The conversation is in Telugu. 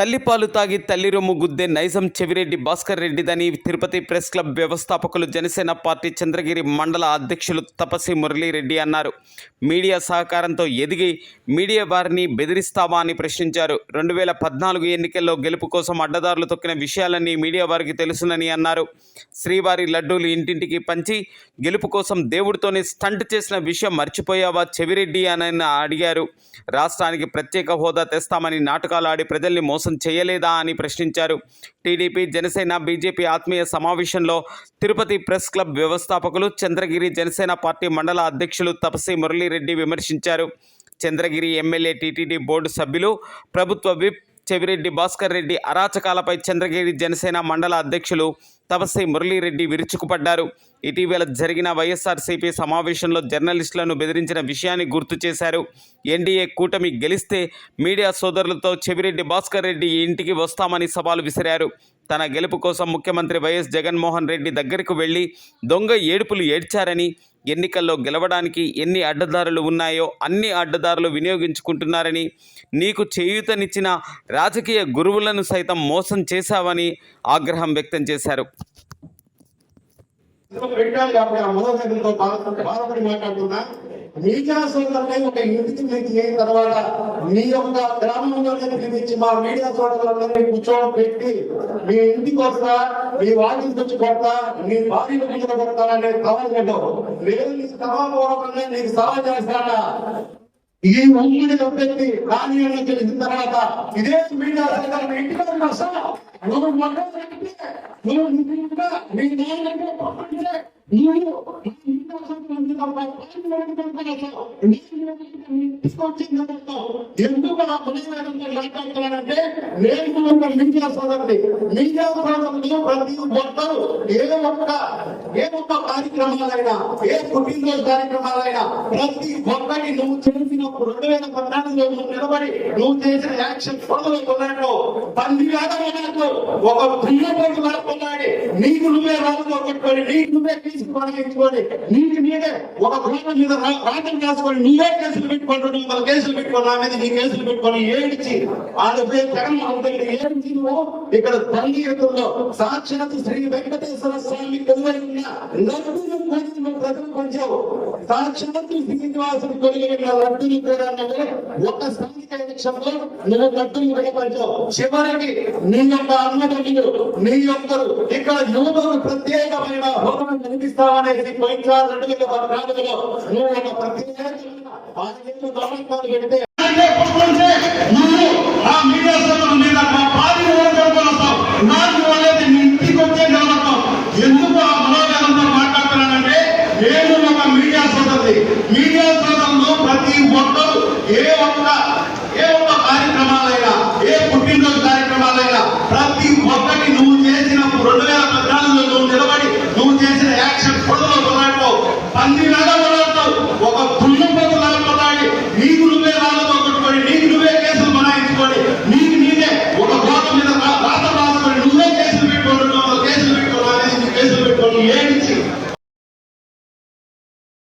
తల్లిపాలు తాగి తల్లి రొమ్ము గుద్దే నైజం చెవిరెడ్డి భాస్కర్ రెడ్డిదని తిరుపతి ప్రెస్ క్లబ్ వ్యవస్థాపకులు జనసేన పార్టీ చంద్రగిరి మండల అధ్యక్షులు తపసి మురళీరెడ్డి అన్నారు. మీడియా సహకారంతో ఎదిగి మీడియా వారిని బెదిరిస్తావా అని ప్రశ్నించారు. రెండు వేల పద్నాలుగు ఎన్నికల్లో గెలుపు కోసం అడ్డదారులు తొక్కిన విషయాలన్నీ మీడియా వారికి తెలుసునని అన్నారు. శ్రీవారి లడ్డూలు ఇంటింటికి పంచి గెలుపు కోసం దేవుడితోనే స్టంట్ చేసిన విషయం మర్చిపోయావా చెవిరెడ్డి అని అడిగారు. రాష్ట్రానికి ప్రత్యేక హోదా తెస్తామని నాటకాలు ఆడి ప్రజల్ని మోసం చేయలేదా అని ప్రశ్నించారు. టీడీపీ జనసేన బీజేపీ ఆత్మీయ సమావేశంలో తిరుపతి ప్రెస్ క్లబ్ వ్యవస్థాపకులు చంద్రగిరి జనసేన పార్టీ మండల అధ్యక్షులు తపసి మురళీరెడ్డి విమర్శించారు. చంద్రగిరి ఎమ్మెల్యే టీటీడీ బోర్డు సభ్యులు ప్రభుత్వ విప్ చెవిరెడ్డి భాస్కర్ రెడ్డి అరాచకాలపై చంద్రగిరి జనసేన మండల అధ్యక్షులు తపస్సి మురళీరెడ్డి విరుచుకుపడ్డారు. ఇటీవల జరిగిన వైఎస్ఆర్సీపీ సమావేశంలో జర్నలిస్టులను బెదిరించిన విషయాన్ని గుర్తు చేశారు. ఎన్డీఏ కూటమి గెలిస్తే మీడియా సోదరులతో చెవిరెడ్డి భాస్కర్ రెడ్డి ఇంటికి వస్తామని సవాలు విసిరారు. తన గెలుపు కోసం ముఖ్యమంత్రి వైఎస్ జగన్మోహన్ రెడ్డి దగ్గరకు వెళ్ళి దొంగ ఏడుపులు ఏడ్చారని ఎన్నికల్లో గెలవడానికి ఎన్ని అడ్డదారులు ఉన్నాయో అన్ని అడ్డదారులు వినియోగించుకుంటున్నారని నీకు చేయూతనిచ్చిన రాజకీయ గురువులను సైతం మోసం చేశావని ఆగ్రహం వ్యక్తం చేశారు. పెట్టాలి కాబట్టి ఆ మనోవేదనతో బాధపడి బాధపడి మాట్లాడుతున్నా మీడియా ఒక ఇంటికి మీకు అయిన తర్వాత మీ యొక్క గ్రామంలోనే పిలిపించి మా మీడియా సోదరులందరినీ కూర్చోబెట్టి మీ ఇంటికి వస్తా మీ వాటికి వచ్చి కొడతా మీ భార్య పిల్లలు కొడతా అనే సవాళ్ళలో నేను నీ సభాపూర్వకంగా నీకు సవాల్ చేస్తానా? ఈ ఉమ్మడి అభ్యర్థి రాని తెలిసిన తర్వాత ఇదే మీడియా సోదరులు ఇంటికి వస్తా నువ్వు మొదలు నువ్వు నిజంగా నీ నాయనంటే నువ్వు ఎందుకు ఆ పునర్వేదంతో నేను ఒక సోదరుడి మీడియా సోదరులు ప్రతి ఒక్కరు ఏ ఒక్క ఏ ఒక్క కార్యక్రమాలైనా ఏ పుట్టినరోజు కార్యక్రమాలైనా ప్రతి ఒక్కటి నువ్వు చేసినప్పుడు రెండు వేల పద్నాలుగులో నువ్వు నిలబడి నువ్వు చేసిన యాక్షన్ ఫోటోలు కొన్నాడు పంది వేల ఒక దున్నపోటు వరకున్నాడు నీకు నువ్వే రాజుతో పెట్టుకొని నీకు నువ్వే కేసులు కొనగించుకొని చేసింది నీదే ఒక భూమి మీద రా- చేసుకొని నీవే కేసులు పెట్టుకుంటున్నావు వాళ్ళ కేసులు పెట్టుకొని నా మీద నీ కేసులు పెట్టుకొని ఏడిచి వాళ్ళ పేరు జగన్మోహన్ రెడ్డి ఏడిచి నువ్వు ఇక్కడ తల్లి ఎదురులో సాక్షాత్ శ్రీ వెంకటేశ్వర స్వామి కొలువైన లడ్డూలు కొంచెం ప్రజలు కొంచావు సాక్షాత్ శ్రీనివాసుడు కొలువైన లడ్డూలు కూడా నువ్వు ఒక స్థానిక ఎలక్షన్లో నువ్వు లడ్డూలు కూడా పంచావు చివరికి నీ యొక్క అన్నదమ్ములు నీ యొక్క ఇక్కడ యువకులు ప్రత్యేకమైన హోదాను కనిపిస్తావనేది పోయిన రెండు వేల పద్నాలుగులో నువ్వు ఒక ప్రత్యేకమైన ఆరు పెడితే ఎందుకు ఆ మనోవేదంతో మాట్లాడుతున్నానంటే నేను ఒక మీడియా మీడియా సోదరులు ప్రతి ఒక్కరు ఏ ఒక్క ఏ ఒక్క కార్యక్రమాలైనా ఏ పుట్టినరోజు కార్యక్రమాలైనా ప్రతి ఒక్కటి నువ్వు చేసిన రెండు వేల పద్నాలుగులో నువ్వు నిలబడి నువ్వు చేసిన యాక్షన్ పొడవులో కొన్నాడు పంది